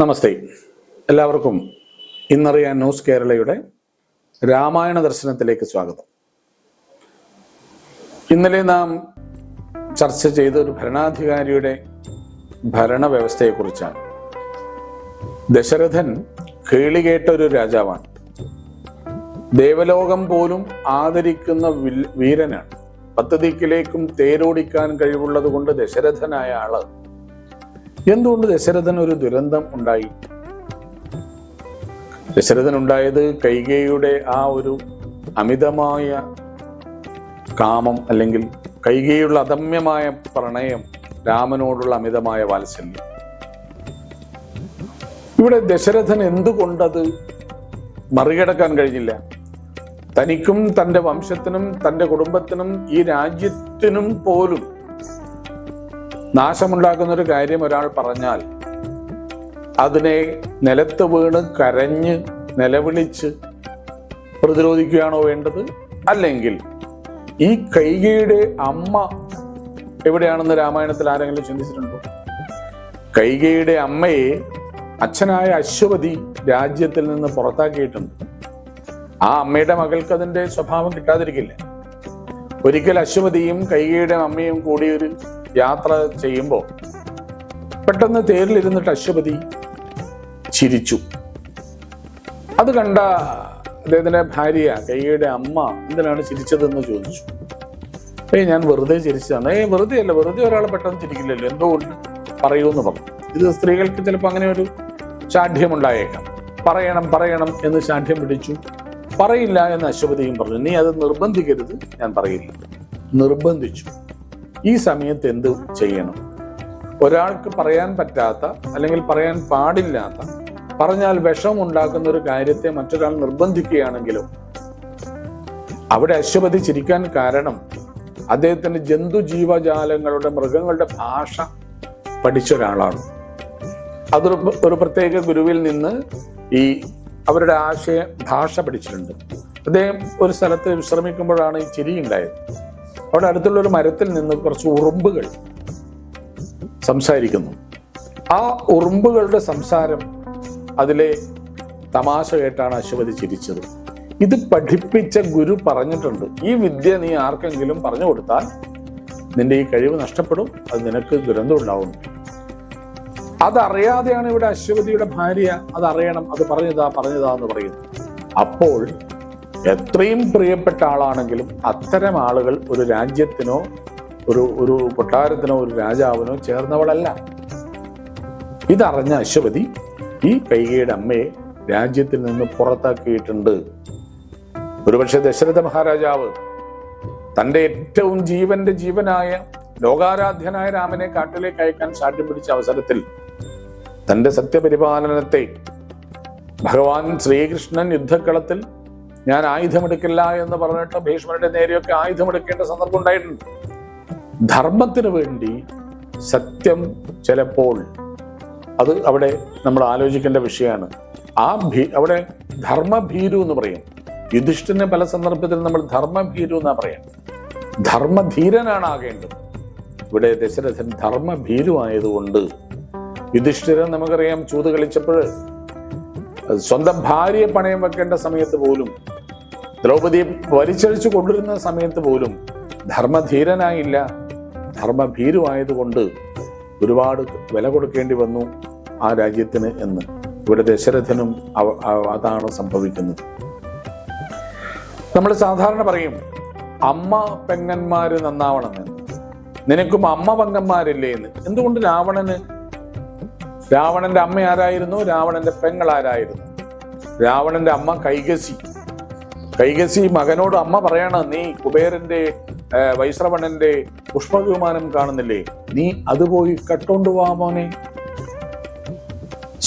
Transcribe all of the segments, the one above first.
നമസ്തേ. എല്ലാവർക്കും ഇന്നറിയാൻ ന്യൂസ് കേരളയുടെ രാമായണ ദർശനത്തിലേക്ക് സ്വാഗതം. ഇന്നലെ നാം ചർച്ച ചെയ്ത ഒരു ഭരണാധികാരിയുടെ ഭരണവ്യവസ്ഥയെക്കുറിച്ചാണ്. ദശരഥൻ കേളികേട്ട ഒരു രാജാവാണ്. ദേവലോകം പോലും ആദരിക്കുന്ന വീരനാണ്. പത്ത് ദിക്കിലേക്കും തേരോടിക്കാൻ കഴിവുള്ളത് കൊണ്ട് ദശരഥനായ ആൾ എന്തുകൊണ്ട് ദശരഥൻ ഒരു ദുരന്തം ഉണ്ടായി? ദശരഥൻ ഉണ്ടായത് കൈകേയുടെ ആ ഒരു അമിതമായ കാമം അല്ലെങ്കിൽ കൈകേയുള്ള അദമ്യമായ പ്രണയം രാമനോടുള്ള അമിതമായ വാത്സല്യം. ഇവിടെ ദശരഥൻ എന്തുകൊണ്ടത് മറികടക്കാൻ കഴിഞ്ഞില്ല? തനിക്കും തന്റെ വംശത്തിനും തന്റെ കുടുംബത്തിനും ഈ രാജ്യത്തിനും പോലും നാശമുണ്ടാക്കുന്ന ഒരു കാര്യം ഒരാൾ പറഞ്ഞാൽ അതിനെ നിലത്ത് വീണ് കരഞ്ഞ് നിലവിളിച്ച് പ്രതിരോധിക്കുകയാണോ വേണ്ടത്? അല്ലെങ്കിൽ ഈ കൈകയുടെ അമ്മ എവിടെയാണെന്ന് രാമായണത്തിൽ ആരെങ്കിലും ചിന്തിച്ചിട്ടുണ്ടോ? കൈകയുടെ അമ്മയെ അച്ഛനായ അശ്വതി രാജ്യത്തിൽ നിന്ന് പുറത്താക്കിയിട്ടുണ്ട്. ആ അമ്മയുടെ മകൾക്ക് അതിന്റെ സ്വഭാവം കിട്ടാതിരിക്കില്ല. ഒരിക്കൽ അശ്വതിയും കൈകയുടെ അമ്മയും കൂടി ഒരു യാത്ര ചെയ്യുമ്പോൾ പെട്ടെന്ന് തേരിലിരുന്നിട്ട് അശ്വപതി ചിരിച്ചു. അത് കണ്ട അദ്ദേഹത്തിന്റെ ഭാര്യ കൈയുടെ അമ്മ എന്തിനാണ് ചിരിച്ചതെന്ന് ചോദിച്ചു. ഏയ് ഞാൻ വെറുതെ ചിരിച്ചതാണ്. ഏയ് വെറുതെ അല്ല വെറുതെ ഒരാൾ പെട്ടെന്ന് ചിരിക്കില്ലല്ലോ എന്തുകൊണ്ട് പറയൂന്ന് പറഞ്ഞു. ഇത് സ്ത്രീകൾക്ക് ചിലപ്പോൾ അങ്ങനെ ഒരു ഉണ്ടായേക്കാം. പറയണം പറയണം എന്ന് ശാഠ്യം പിടിച്ചു പറയില്ല എന്ന് അശ്വതിയും പറഞ്ഞു. നീ അത് നിർബന്ധിക്കരുത് ഞാൻ പറയില്ല. നിർബന്ധിച്ചു. ഈ സമയത്ത് എന്ത് ചെയ്യണം? ഒരാൾക്ക് പറയാൻ പറ്റാത്ത അല്ലെങ്കിൽ പറയാൻ പാടില്ലാത്ത പറഞ്ഞാൽ വിഷം ഉണ്ടാക്കുന്ന ഒരു കാര്യത്തെ മറ്റൊരാൾ നിർബന്ധിക്കുകയാണെങ്കിലും അവിടെ അശ്വപതി ചിരിക്കാൻ കാരണം അദ്ദേഹത്തിന്റെ ജന്തു ജീവജാലങ്ങളുടെ മൃഗങ്ങളുടെ ഭാഷ പഠിച്ച ഒരാളാണ്. അതൊരു ഒരു പ്രത്യേക ഗുരുവിൽ നിന്ന് ഈ അവരുടെ ആശയ ഭാഷ പഠിച്ചിട്ടുണ്ട്. അദ്ദേഹം ഒരു സ്ഥലത്ത് വിശ്രമിക്കുമ്പോഴാണ് ഈ ചിരി ഉണ്ടായത്. അവിടെ അടുത്തുള്ള ഒരു മരത്തിൽ നിന്ന് കുറച്ച് ഉറുമ്പുകൾ സംസാരിക്കുന്നു. ആ ഉറുമ്പുകളുടെ സംസാരം അതിലെ തമാശ കേട്ടാണ് അശ്വതി ചിരിച്ചത്. ഇത് പഠിപ്പിച്ച ഗുരു പറഞ്ഞിട്ടുണ്ട്. ഈ വിദ്യ നീ ആർക്കെങ്കിലും പറഞ്ഞു കൊടുത്താൽ നിന്റെ ഈ കഴിവ് നഷ്ടപ്പെടും. അത് നിനക്ക് ദുരന്തം ഉണ്ടാവും. അതറിയാതെയാണ് ഇവിടെ അശ്വതിയുടെ ഭാര്യ അതറിയണം. അത് പറഞ്ഞതാ പറഞ്ഞതാ എന്ന് പറയുന്നു അപ്പോൾ എത്രയും പ്രിയപ്പെട്ട ആളാണെങ്കിലും അത്തരം ആളുകൾ ഒരു രാജ്യത്തിനോ ഒരു ഒരു കൊട്ടാരത്തിനോ ഒരു രാജാവിനോ ചേർന്നവളല്ല. ഇതറിഞ്ഞ അശ്വതി ഈ കൈകയുടെ അമ്മയെ രാജ്യത്തിൽ നിന്ന് പുറത്താക്കിയിട്ടുണ്ട്. ഒരുപക്ഷെ ദശരഥ മഹാരാജാവ് തന്റെ ഏറ്റവും ജീവന്റെ ജീവനായ ലോകാരാധ്യനായ രാമനെ കാട്ടിലേക്ക് അയക്കാൻ സാധ്യം പിടിച്ച അവസരത്തിൽ തന്റെ സത്യപരിപാലനത്തെ ഭഗവാൻ ശ്രീകൃഷ്ണൻ യുദ്ധക്കളത്തിൽ ഞാൻ ആയുധമെടുക്കില്ല എന്ന് പറഞ്ഞിട്ട് ഭീഷ്മരുടെ നേരെയൊക്കെ ആയുധമെടുക്കേണ്ട സന്ദർഭം ഉണ്ടായിട്ടുണ്ട്. ധർമ്മത്തിന് വേണ്ടി സത്യം ചിലപ്പോൾ അത് അവിടെ നമ്മൾ ആലോചിക്കേണ്ട വിഷയമാണ്. ആ ഭീ അവിടെ ധർമ്മഭീരു എന്ന് പറയും. യുധിഷ്ഠിനെ പല സന്ദർഭത്തിൽ നമ്മൾ ധർമ്മഭീരു എന്നാ പറയാം. ധർമ്മധീരനാണ് ആകേണ്ടത് ഇവിടെ ദശരഥൻ ധർമ്മഭീരു ആയതുകൊണ്ട് യുധിഷ്ഠിരൻ നമുക്കറിയാം ചൂത് കളിച്ചപ്പോൾ സ്വന്തം ഭാര്യയെ പണയം വെക്കേണ്ട സമയത്ത് പോലും ദ്രൗപദിയെ വലിച്ചഴിച്ചു കൊണ്ടിരുന്ന സമയത്ത് പോലും ധർമ്മധീരനായില്ല. ധർമ്മഭീരുവായതുകൊണ്ട് ഒരുപാട് വില കൊടുക്കേണ്ടി വന്നു ആ രാജ്യത്തിന് എന്ന്. ഇവിടെ ദശരഥനും അതാണ് സംഭവിക്കുന്നത്. നമ്മൾ സാധാരണ പറയും അമ്മ പെങ്ങന്മാര് നന്നാവണം എന്ന്. നിനക്കും അമ്മ പെങ്ങന്മാരില്ലേ എന്ന്. എന്തുകൊണ്ട് രാവണന് രാവണന്റെ അമ്മ ആരായിരുന്നു? രാവണന്റെ പെങ്ങൾ ആരായിരുന്നു രാവണന്റെ അമ്മ കൈകസി. കൈകസി മകനോട് അമ്മ പറയണ നീ കുബേരന്റെ വൈശ്രവണന്റെ പുഷ്പവിമാനം കാണുന്നില്ലേ? നീ അത് പോയി കട്ടോണ്ട് വാ മോനെ.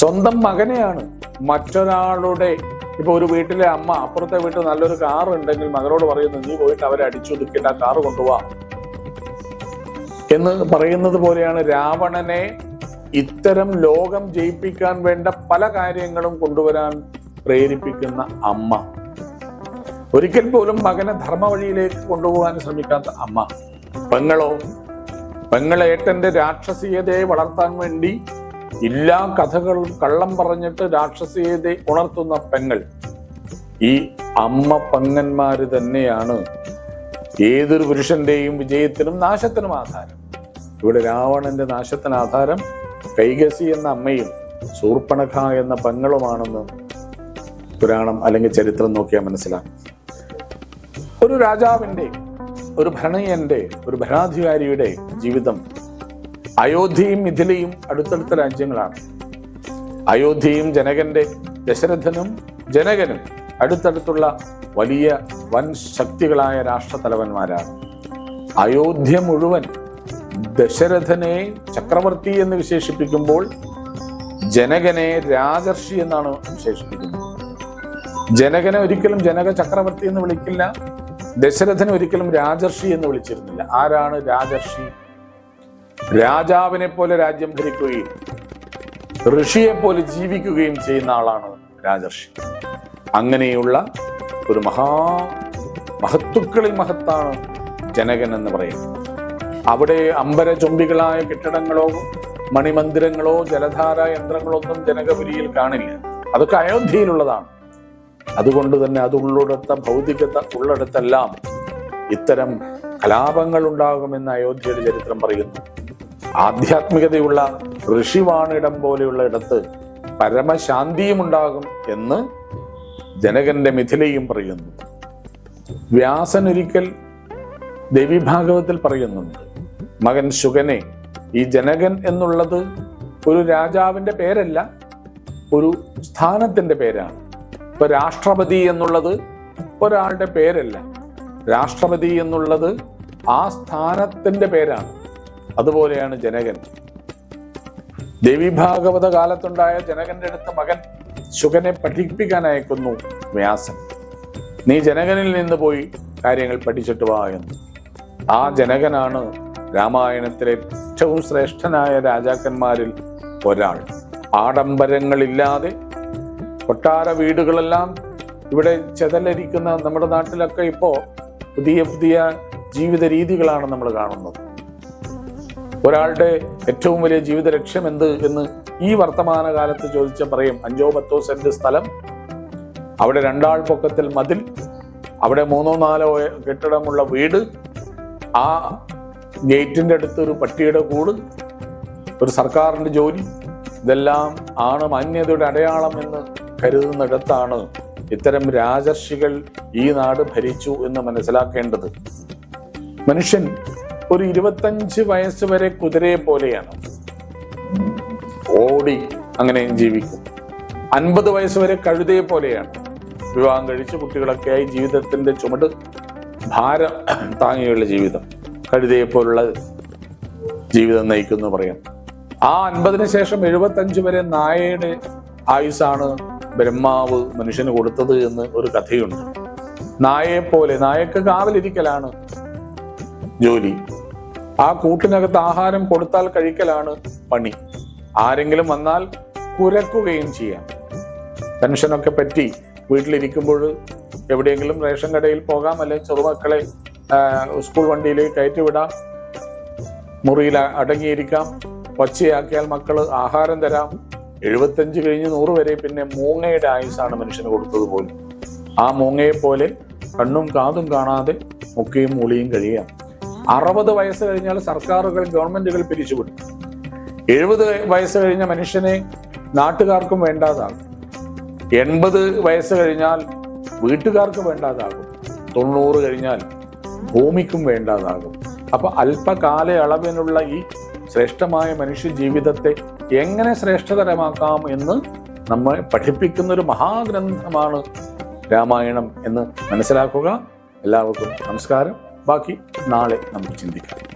സ്വന്തം മകനെയാണ് മറ്റൊരാളുടെ ഇപ്പൊ ഒരു വീട്ടിലെ അമ്മ അപ്പുറത്തെ വീട്ടിൽ നല്ലൊരു കാർ ഉണ്ടെങ്കിൽ മകനോട് പറയുന്നു നീ പോയിട്ട് അവരെ അടിച്ചൊതുക്കിയിട്ട് ആ കാർ കൊണ്ടുപോവാ എന്ന് പറയുന്നത് പോലെയാണ് രാവണനെ ഇത്തരം ലോകം ജയിപ്പിക്കാൻ വേണ്ട പല കാര്യങ്ങളും കൊണ്ടുവരാൻ പ്രേരിപ്പിക്കുന്ന അമ്മ. ഒരിക്കൽ പോലും മകനെ ധർമ്മ വഴിയിലേക്ക് കൊണ്ടുപോകാൻ ശ്രമിക്കാത്ത അമ്മ. പെങ്ങളോ പെങ്ങളേട്ടന്റെ രാക്ഷസീയതയെ വളർത്താൻ വേണ്ടി എല്ലാ കഥകളും കള്ളം പറഞ്ഞിട്ട് രാക്ഷസീയതയെ ഉണർത്തുന്ന പെങ്ങൾ. ഈ അമ്മ പങ്ങന്മാര് തന്നെയാണ് ഏതൊരു പുരുഷന്റെയും വിജയത്തിനും നാശത്തിനും ആധാരം. ഇവിടെ രാവണന്റെ നാശത്തിന് ആധാരം കൈകസി എന്ന അമ്മയും സൂർപ്പണഖ എന്ന പെങ്ങളുമാണെന്ന് പുരാണം അല്ലെങ്കിൽ ചരിത്രം നോക്കിയാൽ മനസ്സിലാക്കും ഒരു രാജാവിന്റെ ഒരു ഭരണീയന്റെ ഒരു ഭരണാധികാരിയുടെ ജീവിതം അയോധ്യയും മിഥിലയും അടുത്തടുത്ത രാജ്യങ്ങളാണ്. അയോധ്യയും ജനകന്റെ ദശരഥനും ജനകനും അടുത്തടുത്തുള്ള വലിയ വൻ ശക്തികളായ രാഷ്ട്രതലവന്മാരാണ് അയോധ്യ മുഴുവൻ ദശരഥനെ ചക്രവർത്തി എന്ന് വിശേഷിപ്പിക്കുമ്പോൾ ജനകനെ രാജർഷി എന്നാണ് വിശേഷിപ്പിക്കുന്നത്. ജനകനെ ഒരിക്കലും ജനക ചക്രവർത്തി എന്ന് വിളിക്കില്ല. ദശരഥനെ ഒരിക്കലും രാജർഷി എന്ന് വിളിച്ചിരുന്നില്ല. ആരാണ് രാജർഷി? രാജാവിനെ പോലെ രാജ്യം ഭരിക്കുകയും ഋഷിയെ പോലെ ജീവിക്കുകയും ചെയ്യുന്ന ആളാണ് രാജർഷി. അങ്ങനെയുള്ള ഒരു മഹാ മഹത്തുക്കളിൽ മഹത്താണ് ജനകൻ എന്ന് പറയുന്നത്. അവിടെ അമ്പര ചുംബികളായ കെട്ടിടങ്ങളോ മണിമന്ദിരങ്ങളോ ജലധാര യന്ത്രങ്ങളോ ഒന്നും ജനകപുരിയിൽ കാണില്ല. അതൊക്കെ അയോധ്യയിലുള്ളതാണ്. അതുകൊണ്ട് തന്നെ അത് ഉള്ളിടത്ത ഭൗതികത ഉള്ളിടത്തെല്ലാം ഇത്തരം കലാപങ്ങൾ ഉണ്ടാകുമെന്ന് അയോധ്യയുടെ ചരിത്രം പറയുന്നു. ആധ്യാത്മികതയുള്ള ഋഷിവാണിടം പോലെയുള്ള ഇടത്ത് പരമശാന്തിയും ഉണ്ടാകും എന്ന് ജനകന്റെ മിഥിലയും പറയുന്നു. വ്യാസൻ ഒരിക്കൽ ദേവീഭാഗവത്തിൽ പറയുന്നുണ്ട് മകൻ ശുഗനെ ഈ ജനകൻ എന്നുള്ളത് ഒരു രാജാവിന്റെ പേരല്ല ഒരു സ്ഥാനത്തിന്റെ പേരാണ്. ഇപ്പൊ രാഷ്ട്രപതി എന്നുള്ളത് ഒരാളുടെ പേരല്ല. രാഷ്ട്രപതി എന്നുള്ളത് ആ സ്ഥാനത്തിന്റെ പേരാണ്. അതുപോലെയാണ് ജനകൻ. ദേവീഭാഗവത കാലത്തുണ്ടായ ജനകന്റെ അടുത്ത മകൻ ശുഗനെ പഠിപ്പിക്കാൻ അയക്കുന്നു വ്യാസൻ. നീ ജനകനിൽ നിന്ന് പോയി കാര്യങ്ങൾ പഠിച്ചിട്ട് വാ എന്ന്. ആ ജനകനാണ് രാമായണത്തിലെ ഏറ്റവും ശ്രേഷ്ഠനായ രാജാക്കന്മാരിൽ ഒരാൾ. ആഡംബരങ്ങളില്ലാതെ കൊട്ടാര വീടുകളെല്ലാം ഇവിടെ ചെതലരിക്കുന്ന നമ്മുടെ നാട്ടിലൊക്കെ ഇപ്പോ പുതിയ പുതിയ ജീവിത രീതികളാണ് നമ്മൾ കാണുന്നത്. ഒരാളുടെ ഏറ്റവും വലിയ ജീവിത ലക്ഷ്യം എന്ത് എന്ന് ഈ വർത്തമാന കാലത്ത് ചോദിച്ച പറയും അഞ്ചോ പത്തോ സെന്റ് സ്ഥലം അവിടെ രണ്ടാൾ പൊക്കത്തിൽ മതിൽ അവിടെ മൂന്നോ നാലോ കെട്ടിടമുള്ള വീട് ആ ഗേറ്റിന്റെ അടുത്ത് ഒരു പട്ടിയുടെ കൂട് ഒരു സർക്കാരിന്റെ ജോലി ഇതെല്ലാം ആണ് മാന്യതയുടെ അടയാളം എന്ന് കരുതുന്നിടത്താണ് ഇത്തരം രാജർഷികൾ ഈ നാട് ഭരിച്ചു എന്ന് മനസ്സിലാക്കേണ്ടത്. മനുഷ്യൻ ഒരു ഇരുപത്തഞ്ച് വയസ്സ് വരെ കുതിരയെ പോലെയാണ്. ഓടി അങ്ങനെ ജീവിക്കും. അൻപത് വയസ്സ് വരെ കഴുതയെ പോലെയാണ്. വിവാഹം കഴിച്ച് കുട്ടികളൊക്കെ ആയി ജീവിതത്തിന്റെ ചുമട് ഭാരം താങ്ങിയുള്ള ജീവിതം. കഴുതയെ പോലുള്ള ജീവിതം നയിക്കുന്നു പറയാം. ആ അൻപതിന് ശേഷം എഴുപത്തഞ്ച് വരെ നായയുടെ ആയുസാണ് ബ്രഹ്മാവ് മനുഷ്യന് കൊടുത്തത് എന്ന് ഒരു കഥയുണ്ട്. നായയെ പോലെ നായക്ക് കാവലിരിക്കലാണ് ജോലി. ആ കൂട്ടിനകത്ത് ആഹാരം കൊടുത്താൽ കഴിക്കലാണ് പണി. ആരെങ്കിലും വന്നാൽ കുരക്കുകയും ചെയ്യാം. പെൻഷനൊക്കെ പറ്റി വീട്ടിലിരിക്കുമ്പോൾ എവിടെയെങ്കിലും റേഷൻ കടയിൽ പോകാം അല്ലെങ്കിൽ ചെറുമക്കളെ സ്കൂൾ വണ്ടിയിലേക്ക് കയറ്റിവിടാം. മുറിയിൽ അടങ്ങിയിരിക്കാം. ഒച്ചയാക്കിയാൽ മക്കൾ ആഹാരം തരാം. എഴുപത്തഞ്ച് കഴിഞ്ഞ് നൂറ് വരെ പിന്നെ മൂങ്ങയുടെ ആയുസാണ് മനുഷ്യന് കൊടുത്തത് പോലും. ആ മൂങ്ങയെ പോലെ കണ്ണും കാതും കാണാതെ മുക്കയും മൂളിയും കഴിയാം. അറുപത് വയസ്സ് കഴിഞ്ഞാൽ സർക്കാരുകൾ ഗവൺമെന്റുകൾ പിരിച്ചുവിടും. എഴുപത് വയസ്സ് കഴിഞ്ഞ മനുഷ്യനെ നാട്ടുകാർക്കും വേണ്ടാതാകും. എൺപത് വയസ്സ് കഴിഞ്ഞാൽ വീട്ടുകാർക്ക് വേണ്ടാതാകും. തൊണ്ണൂറ് കഴിഞ്ഞാൽ ഭൂമിക്കും വേണ്ടാതാകും. അപ്പൊ അല്പകാലയളവിനുള്ള ഈ ശ്രേഷ്ഠമായ മനുഷ്യ ജീവിതത്തെ എങ്ങനെ ശ്രേഷ്ഠതരമാക്കാം എന്ന് നമ്മെ പഠിപ്പിക്കുന്ന ഒരു മഹാഗ്രന്ഥമാണ് രാമായണം എന്ന് മനസ്സിലാക്കുക. എല്ലാവർക്കും നമസ്കാരം. ബാക്കി നാളെ നമുക്ക് ചിന്തിക്കാം.